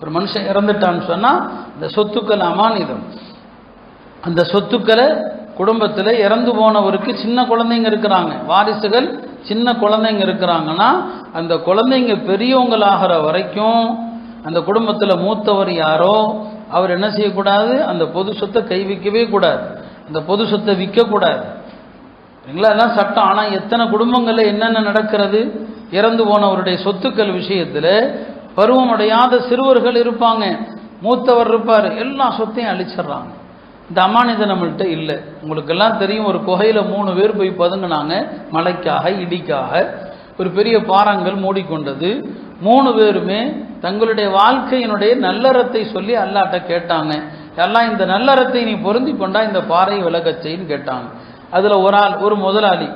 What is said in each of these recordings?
ஒரு மனுஷன் இறந்துட்டான்னு சொன்னால் இந்த சொத்துக்கள் அமானிதம். அந்த சொத்துக்களை குடும்பத்தில் இறந்து போனவருக்கு சின்ன குழந்தைங்க இருக்கிறாங்க. வாரிசுகள் சின்ன குழந்தைங்க இருக்கிறாங்கன்னா அந்த குழந்தைங்க பெரியவங்களாகிற வரைக்கும் அந்த குடும்பத்தில் மூத்தவர் யாரோ அவர் என்ன செய்யக்கூடாது? அந்த பொது சொத்தை கை வைக்கவே கூடாது. அந்த பொது சொத்தை விற்கக்கூடாது. சரிங்களா அதான் சட்டம். ஆனால் எத்தனை குடும்பங்களில் என்னென்ன நடக்கிறது? இறந்து போனவருடைய சொத்துக்கள் விஷயத்தில் பருவமடையாத சிறுவர்கள் இருப்பாங்க. மூத்தவர் இருப்பார். எல்லா சொத்தையும் அழிச்சிடுறாங்க. இந்த அமானித நம்மள்கிட்ட இல்லை. உங்களுக்கெல்லாம் தெரியும் ஒரு குகையில் மூணு பேர் போய் பதுங்கினாங்க. மலைக்காக இடிக்காக. ஒரு பெரிய பாறாங்கல் மூடிக்கொண்டது. மூணு பேருமே தங்களுடைய வாழ்க்கையினுடைய நல்லறத்தை சொல்லி அல்லாட்ட கேட்டாங்க. எல்லாம் இந்த நல்லறத்தை நீ பொருந்தி கொண்டா இந்த பாறை விலகச்சைன்னு கேட்டாங்க. அதில் ஒரு ஆள் ஒரு முதலாளி.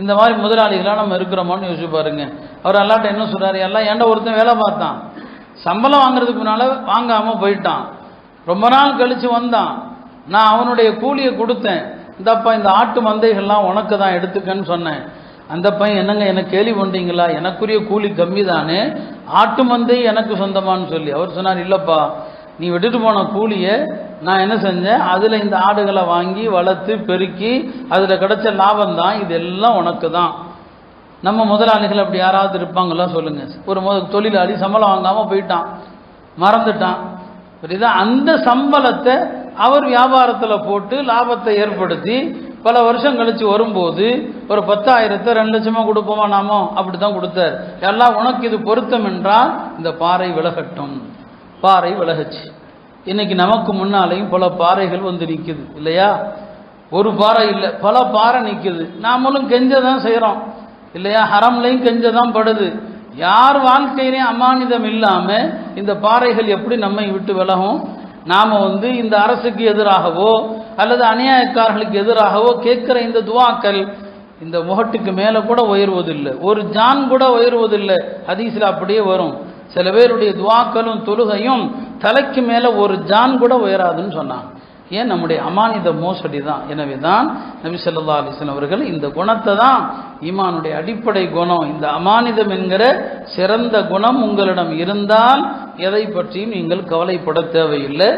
இந்த மாதிரி முதலாளிகளாக நம்ம இருக்கிறோமான்னு யோசிச்சு பாருங்க. அவர் எல்லாட்ட என்ன சொல்கிறார் எல்லாம் ஏன்டா ஒருத்தன் வேலை பார்த்தான்? சம்பளம் வாங்குறதுக்கு முன்னால் வாங்காமல் போயிட்டான். ரொம்ப நாள் கழித்து வந்தான். நான் அவனுடைய கூலியை கொடுத்தேன். இந்தப்பா இந்த ஆட்டு மந்தைகள்லாம் உனக்கு தான் எடுத்துக்கன்னு சொன்னேன். அந்த பையன் என்னங்க எனக்கு கேள்வி பண்ணீங்களா எனக்குரிய கூலி கம்மி தானே ஆட்டு மந்தை எனக்கு சொந்தமான்னு சொல்லி. அவர் சொன்னார் இல்லைப்பா நீ விட்டுட்டு போன கூலியை நான் என்ன செஞ்சேன்? அதில் இந்த ஆடுகளை வாங்கி வளர்த்து பெருக்கி அதில் கிடைச்ச லாபம் தான் இதெல்லாம் உனக்கு தான் நம்ம முதலாளிகள் அப்படி யாராவது இருப்பாங்களா சொல்லுங்கள் ஒரு முத தொழிலாளி சம்பளம் வாங்காமல் போயிட்டான். மறந்துட்டான். புரியுதா? அந்த சம்பளத்தை அவர் வியாபாரத்தில் போட்டு லாபத்தை ஏற்படுத்தி பல வருஷம் கழித்து வரும்போது ஒரு பத்தாயிரத்தை ரெண்டு லட்சமாக கொடுப்போமா நாமோ? அப்படி தான் கொடுத்தார். எல்லாம் உனக்கு இது பொருத்தம் என்றால் இந்த பாறை விலகட்டும். பாறை விலகச்சு. இன்னைக்கு நமக்கு முன்னாலேயும் பல பாறைகள் வந்து நிற்குது இல்லையா? ஒரு பாறை இல்லை பல பாறை நிற்குது நாமளும் கெஞ்ச தான் செய்கிறோம் இல்லையா? ஹரம்லையும் கெஞ்ச தான் படுது. யார் வாழ்க்கையிலையும் அமானிதம் இல்லாமல் இந்த பாறைகள் எப்படி நம்மை விட்டு விலகும்? நாம் வந்து இந்த அரசுக்கு எதிராகவோ அல்லது அநியாயக்காரர்களுக்கு எதிராகவோ கேட்குற இந்த துவாக்கள் இந்த முகட்டுக்கு மேலே கூட உயர்வதில்லை. ஒரு ஜான் கூட உயர்வதில்லை. ஹதீஸில் அப்படியே வரும். சில பேருடைய துவாக்களும் தொழுகையும் தலைக்கு மேலே ஒரு ஜான் கூட உயராதுன்னு சொன்னாங்க. ஏன்? நம்முடைய அமானித மோசடி தான். எனவே தான் நபி ஸல்லல்லாஹு அவர்கள் இந்த குணத்தை தான் ஈமானுடைய அடிப்படை குணம் இந்த அமானிதம் என்கிற சிறந்த குணம் உங்களிடம் இருந்தால் எதை பற்றியும் நீங்கள் கவலைப்பட தேவையில்லை.